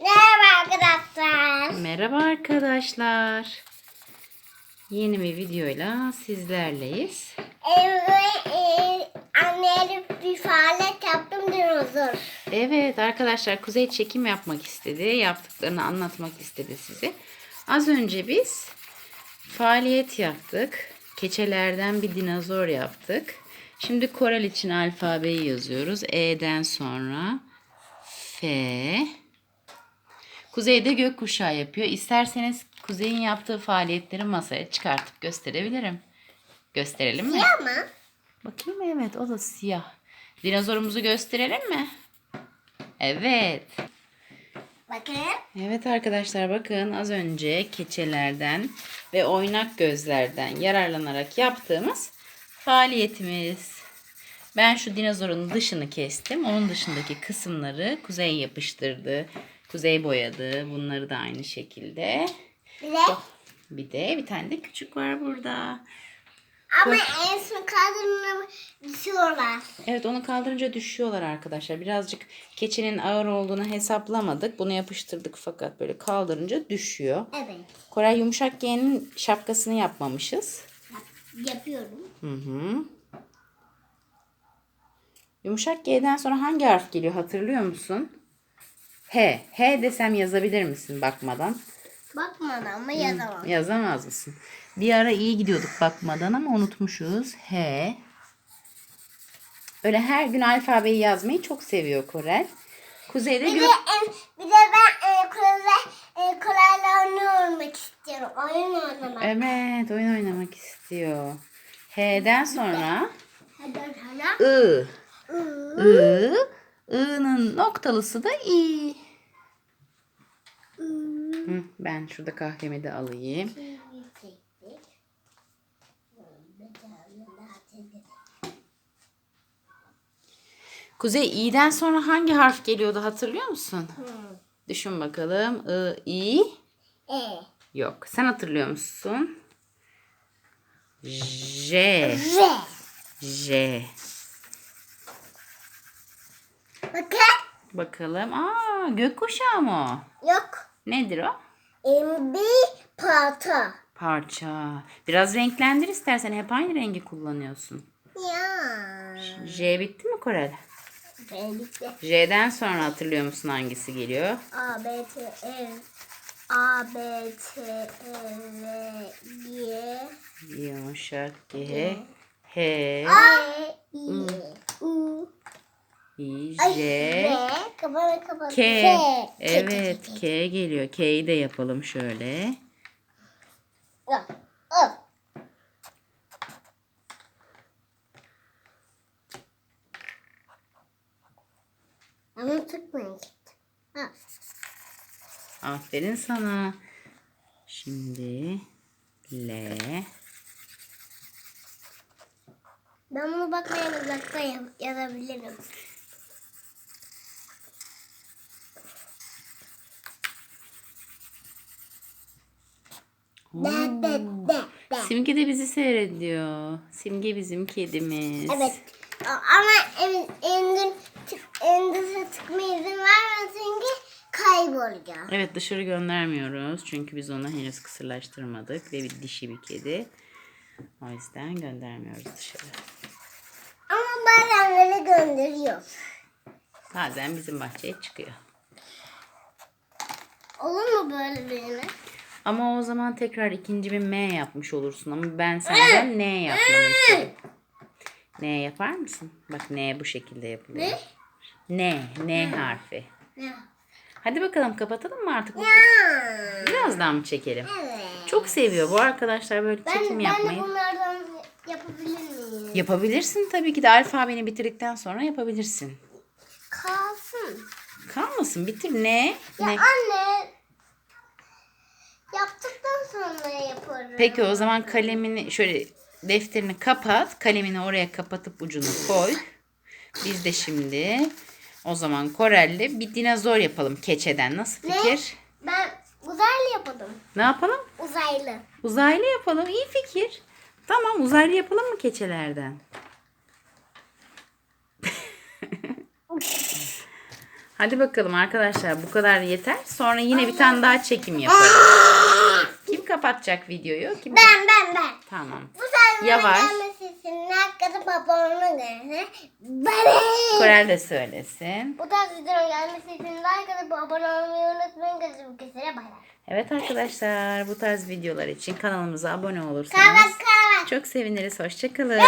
Merhaba arkadaşlar. Merhaba arkadaşlar. Yeni bir videoyla sizlerleyiz. Evet, e, anneyle bir faaliyet yaptım dinozor. Evet arkadaşlar Kuzey çekim yapmak istedi. Yaptıklarını anlatmak istedi size. Az önce biz faaliyet yaptık. Keçelerden bir dinozor yaptık. Şimdi Korel için alfabeyi yazıyoruz. E'den sonra F. Kuzey de gökkuşağı yapıyor. İsterseniz Kuzey'in yaptığı faaliyetleri masaya çıkartıp gösterebilirim. Gösterelim mi? Ama Bakayım evet o da siyah. Dinozorumuzu gösterelim mi? Evet. bakın. Evet arkadaşlar bakın az önce keçelerden ve oynak gözlerden yararlanarak yaptığımız faaliyetimiz. Ben şu dinozorun dışını kestim. Onun dışındaki kısımları Kuzey yapıştırdı. Kuzey boyadı. Bunları da aynı şekilde. Bir de Bir de bir tane de küçük var burada. ama en son kadınları düşüyorlar. Evet onu kaldırınca düşüyorlar arkadaşlar. Birazcık keçinin ağır olduğunu hesaplamadık. Bunu yapıştırdık fakat böyle kaldırınca düşüyor. Evet. Koray yumuşak G'nin şapkasını yapmamışız. Yapıyorum. Hı hı. Yumuşak G'den sonra hangi harf geliyor hatırlıyor musun? H. H desem yazabilir misin bakmadan? Bakmadan ama yazamam. Yazamaz mısın? Bir ara iyi gidiyorduk bakmadan ama unutmuşuz. H. Öyle her gün alfabeyi yazmayı çok seviyor Korel. Kuzey'de Bir de, gök... en- bir de ben e, kurala, e, kurayla oynamak istiyorum. Oyun oynamak. Evet oyun oynamak istiyor. H'den sonra Hadi sana. I. Iı, I. I'nın noktalısı da I. Hı, ben şurada kahvemi de alayım. Kuzey İ'den sonra hangi harf geliyordu hatırlıyor musun? Düşün bakalım. I, I. E. Yok. Sen hatırlıyor musun? J. R. J. Bakın. Bakalım. Aa, gökkuşağı mı? Yok. Nedir o? Bir parça. Parça. Biraz renklendir istersen. Hep aynı rengi kullanıyorsun. Ya. J bitti mi Korel? Birlikte. J'den sonra hatırlıyor musun hangisi geliyor? A, B, T, E. A, B, T, E, R, Y. Yumuşak G. H. A, I. I, J. Kapanı kapanı. K. K. Evet K geliyor. K'yi de yapalım şöyle. Ama tıkmayın. Ha. Aferin sana. Şimdi L. Ben bunu bakmayan uzakta ya- yazabilirim. De, de, de, de. Simge de bizi seyrediyor. Simge bizim kedimiz. Evet. Ama en, endin, tık, endise tıkma izin vermesin ki kaybolacak. Evet dışarı göndermiyoruz. Çünkü biz onu henüz kısırlaştırmadık. Ve bir dişi bir kedi. O yüzden göndermiyoruz dışarı. Ama bazen böyle gönderiyor. Bazen bizim bahçeye çıkıyor. Olur mu böyle birini? Ama o zaman tekrar ikinci bir M yapmış olursun. Ama ben senden N yapmanı istiyorum. N yapar mısın? Bak N bu şekilde yapılıyor. Ne? N. N harfi. Ne? Hadi bakalım kapatalım mı artık? bu- Ya. Birazdan mı çekelim? Evet. Çok seviyor bu arkadaşlar böyle Ben, çekim ben de yapmayı. bunlardan yapabilir miyim? Yapabilirsin tabii ki de alfabeni bitirdikten sonra yapabilirsin. Kalsın. Kalmasın bitir ne? Ya Ne? anne. Yaptıktan sonra yaparım. Peki o zaman kalemini şöyle defterini kapat. Kalemini oraya kapatıp ucunu koy. Biz de şimdi o zaman Korel'le bir dinozor yapalım keçeden. Nasıl Ne? fikir? Ben uzaylı yapalım. Ne yapalım? Uzaylı. Uzaylı yapalım. İyi fikir. Tamam uzaylı yapalım mı keçelerden? Hadi bakalım arkadaşlar bu kadar yeter. Sonra yine bir tane daha çekim yaparız. Kapatacak videoyu? Kim? Ben ben ben. Tamam. Bu sayfanın Yavaş. gelmesi için hakikaten babamın gelmesi. Bebe. Korel de söylesin. Bu tarz videonun gelmesi için like atıp abone olmayı unutmayın. Gözüm kesere bay bay. Evet arkadaşlar bu tarz videolar için kanalımıza abone olursanız Kavat kavat. çok seviniriz. Hoşçakalın.